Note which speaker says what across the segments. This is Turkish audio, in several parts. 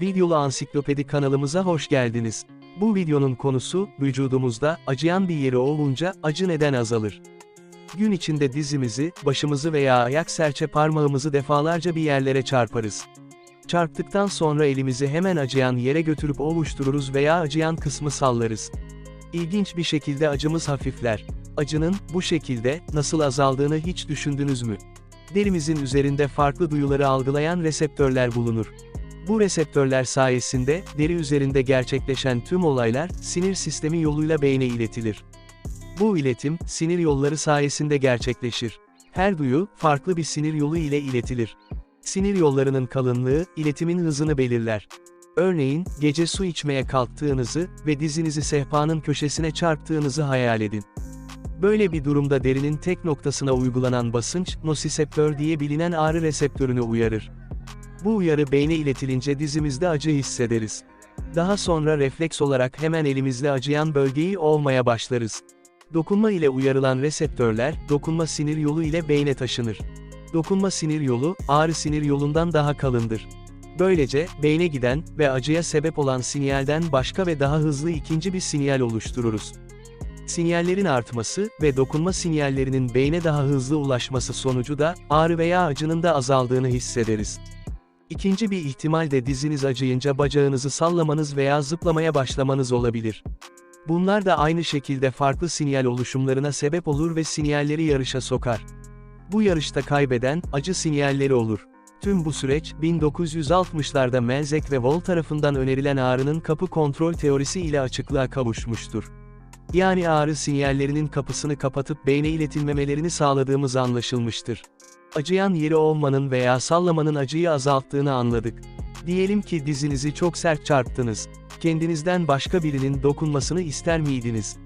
Speaker 1: Videolu Ansiklopedi kanalımıza hoş geldiniz. Bu videonun konusu, vücudumuzda acıyan bir yeri olunca acı neden azalır? Gün içinde dizimizi, başımızı veya ayak serçe parmağımızı defalarca bir yerlere çarparız. Çarptıktan sonra elimizi hemen acıyan yere götürüp ovuştururuz veya acıyan kısmı sallarız. İlginç bir şekilde acımız hafifler. Acının, bu şekilde, nasıl azaldığını hiç düşündünüz mü? Derimizin üzerinde farklı duyuları algılayan reseptörler bulunur. Bu reseptörler sayesinde, deri üzerinde gerçekleşen tüm olaylar, sinir sistemi yoluyla beyne iletilir. Bu iletim, sinir yolları sayesinde gerçekleşir. Her duyu, farklı bir sinir yolu ile iletilir. Sinir yollarının kalınlığı, iletimin hızını belirler. Örneğin, gece su içmeye kalktığınızı ve dizinizi sehpanın köşesine çarptığınızı hayal edin. Böyle bir durumda derinin tek noktasına uygulanan basınç, nosiseptör diye bilinen ağrı reseptörünü uyarır. Bu uyarı beyne iletilince dizimizde acı hissederiz. Daha sonra refleks olarak hemen elimizle acıyan bölgeyi olmaya başlarız. Dokunma ile uyarılan reseptörler, dokunma sinir yolu ile beyne taşınır. Dokunma sinir yolu, ağrı sinir yolundan daha kalındır. Böylece, beyne giden ve acıya sebep olan sinyalden başka ve daha hızlı ikinci bir sinyal oluştururuz. Sinyallerin artması ve dokunma sinyallerinin beyne daha hızlı ulaşması sonucu da, ağrı veya acının da azaldığını hissederiz. İkinci bir ihtimal de diziniz acıyınca bacağınızı sallamanız veya zıplamaya başlamanız olabilir. Bunlar da aynı şekilde farklı sinyal oluşumlarına sebep olur ve sinyalleri yarışa sokar. Bu yarışta kaybeden, acı sinyalleri olur. Tüm bu süreç, 1960'larda Melzek ve Wall tarafından önerilen ağrının kapı kontrol teorisi ile açıklığa kavuşmuştur. Yani ağrı sinyallerinin kapısını kapatıp beyne iletilmemelerini sağladığımız anlaşılmıştır. Acıyan yeri olmanın veya sallamanın acıyı azalttığını anladık. Diyelim ki dizinizi çok sert çarptınız. Kendinizden başka birinin dokunmasını ister miydiniz?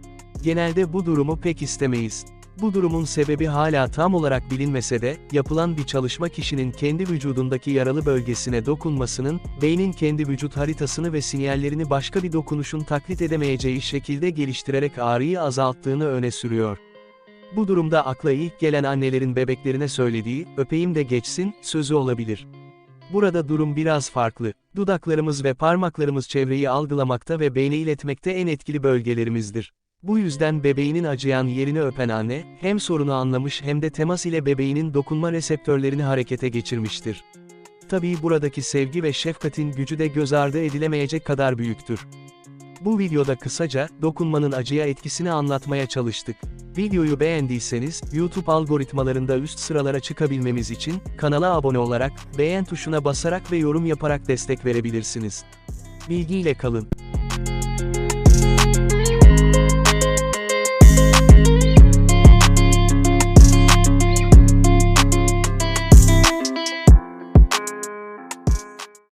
Speaker 1: Genelde bu durumu pek istemeyiz. Bu durumun sebebi hala tam olarak bilinmese de, yapılan bir çalışma kişinin kendi vücudundaki yaralı bölgesine dokunmasının, beynin kendi vücut haritasını ve sinyallerini başka bir dokunuşun taklit edemeyeceği şekilde geliştirerek ağrıyı azalttığını öne sürüyor. Bu durumda akla ilk gelen annelerin bebeklerine söylediği, öpeyim de geçsin, sözü olabilir. Burada durum biraz farklı. Dudaklarımız ve parmaklarımız çevreyi algılamakta ve beyne iletmekte en etkili bölgelerimizdir. Bu yüzden bebeğinin acıyan yerini öpen anne, hem sorunu anlamış hem de temas ile bebeğinin dokunma reseptörlerini harekete geçirmiştir. Tabii buradaki sevgi ve şefkatin gücü de göz ardı edilemeyecek kadar büyüktür. Bu videoda kısaca, dokunmanın acıya etkisini anlatmaya çalıştık. Videoyu beğendiyseniz, YouTube algoritmalarında üst sıralara çıkabilmemiz için, kanala abone olarak, beğen tuşuna basarak ve yorum yaparak destek verebilirsiniz. Bilgiyle kalın.